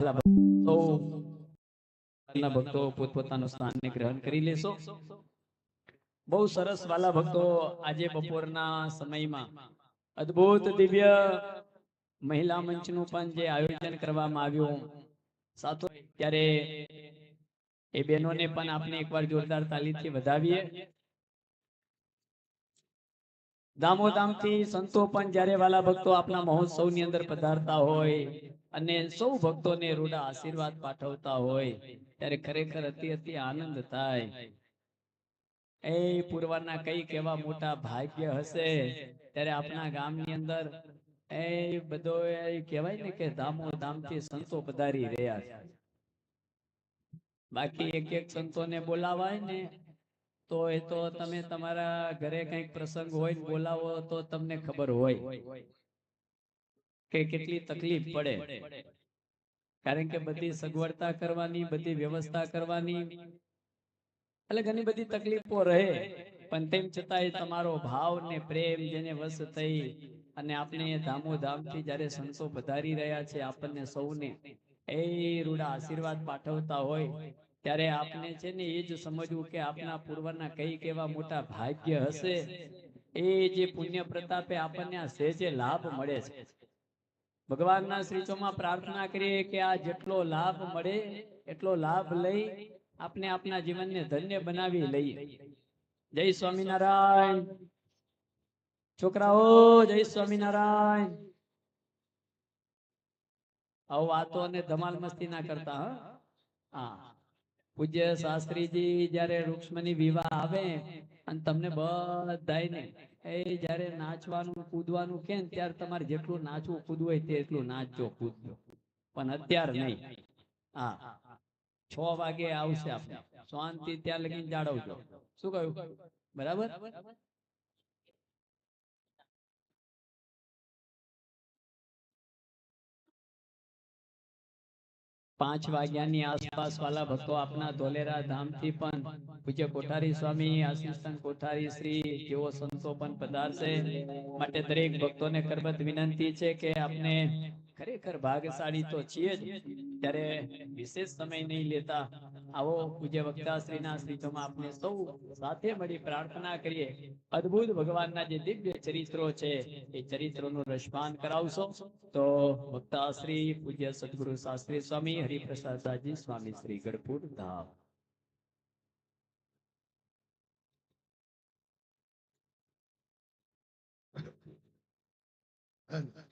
ના ભક્તો પોતપોતાનું સ્થાનને ગ્રહણ કરી લેશો. બહુ સરસ વાલા ભક્તો આજે બપોરના સમયમાં અદ્ભુત દિવ્ય મહિલા મંચનું પણ જે આયોજન કરવામાં આવ્યું. સાથો ત્યારે એ બહેનોને પણ આપણે એકવાર જોરદાર તાલીથી વધાવીએ. દામોદામથી સંતો પણ જ્યારે વાલા ભક્તો આપના મહોત્સવની અંદર પધારતા હોય અને સૌ ભક્તોને રૂડા આશીર્વાદ પાઠવતા હોય, ત્યારે ખરેખર અતિ અતિ આનંદ થાય. એ પૂર્વના કઈ કેવા મોટા ભાગ્ય હશે, ત્યારે આપણા ગામની અંદર એ બધો કહેવાય ને કે ધામો ધામથી સંતો પધારી રહ્યા છે. બાકી એક એક સંતોને બોલાવાય ને, તો એ તો તમે તમારા ઘરે કંઈક પ્રસંગ હોય બોલાવો તો તમને ખબર હોય. કે કેટલી તકલીફ પડે. કારણ કે બધી સગવડતા કરવાની બધી વ્યવસ્થા કરવાની. એટલે ઘણી બધી તકલીફો રહે. પણ તેમ છતાં એ તમારો ભાવ ને પ્રેમ જેને વશ થઈ અને આપણે ધામોધામથી જ્યારે સંતો પધારી રહ્યા છે આપણને સૌને એ રૂડા આશીર્વાદ પાઠવતા હોય ત્યારે આપને છે ને એ જ સમજવું કે આપના પૂર્વના કઈ કેવા મોટા ભાગ્ય હશે. એ જે પુણ્ય પ્રતાપે આપણને આ સહેજે લાભ મળે છે. ભગવાનના શ્રીચોમાં પ્રાર્થના કરીએ કે આ જેટલો લાભ મળે, એટલો લાભ લઈ આપણે આપના જીવનને ધન્ય બનાવી લઈએ. જય સ્વામિનારાયણ. છોકરાઓ, જય સ્વામિનારાયણ. આવો વાતો અને ધમાલ મસ્તી ના કરતા હા. પૂજ્ય શાસ્ત્રીજી જયારે રૂક્ષ્મની વિવાહ આવે, અને તમને બધાયને એ જ્યારે નાચવાનું, કૂદવાનું કે ત્યારે તમારે જેટલું નાચવું, કૂદવું હોય તેટલું નાચજો, કૂદજો. પણ અત્યાર નહીં. હા. છ વાગે આવશે આપણે. શાંતિ ત્યાં લગીને જાળવજો. શું કહ્યું? બરાબર? પાંચ વાગ્યાની આસપાસ વાલા ભક્તો આપના ધોલેરા ધામથી પણ પૂજ્ય કોઠારી સ્વામી આસિસ્ટન્ટ કોઠારી શ્રી જેવો સંતો પણ પધારશે. માટે દરેક ભક્તોને કરબત વિનંતી છે કે આપને ખરેખર ભાગ્યશાળી તો છીએ જ, ત્યારે વિશેષ સમય નહીં લેતા આવો પૂજ્ય વક્તાશ્રીના શ્રીતોમાં આપણે સૌ સાથે મળી પ્રાર્થના કરીએ. અદ્ભુત ભગવાનના જે દિવ્ય ચરિત્રો છે, એ ચરિત્રોનું રસપાન કરાવશો. તો વક્તાશ્રી પૂજ્ય સદગુરુ શાસ્ત્રી સ્વામી, હરિપ્રસાદાજી સ્વામી શ્રી ગઢપુર ધામ. Amen.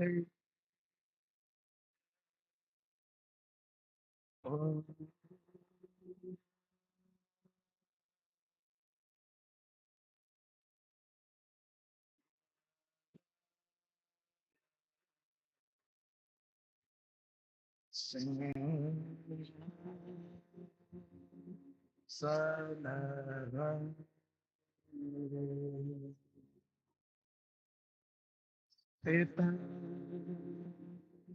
Hey, um,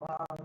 Wow.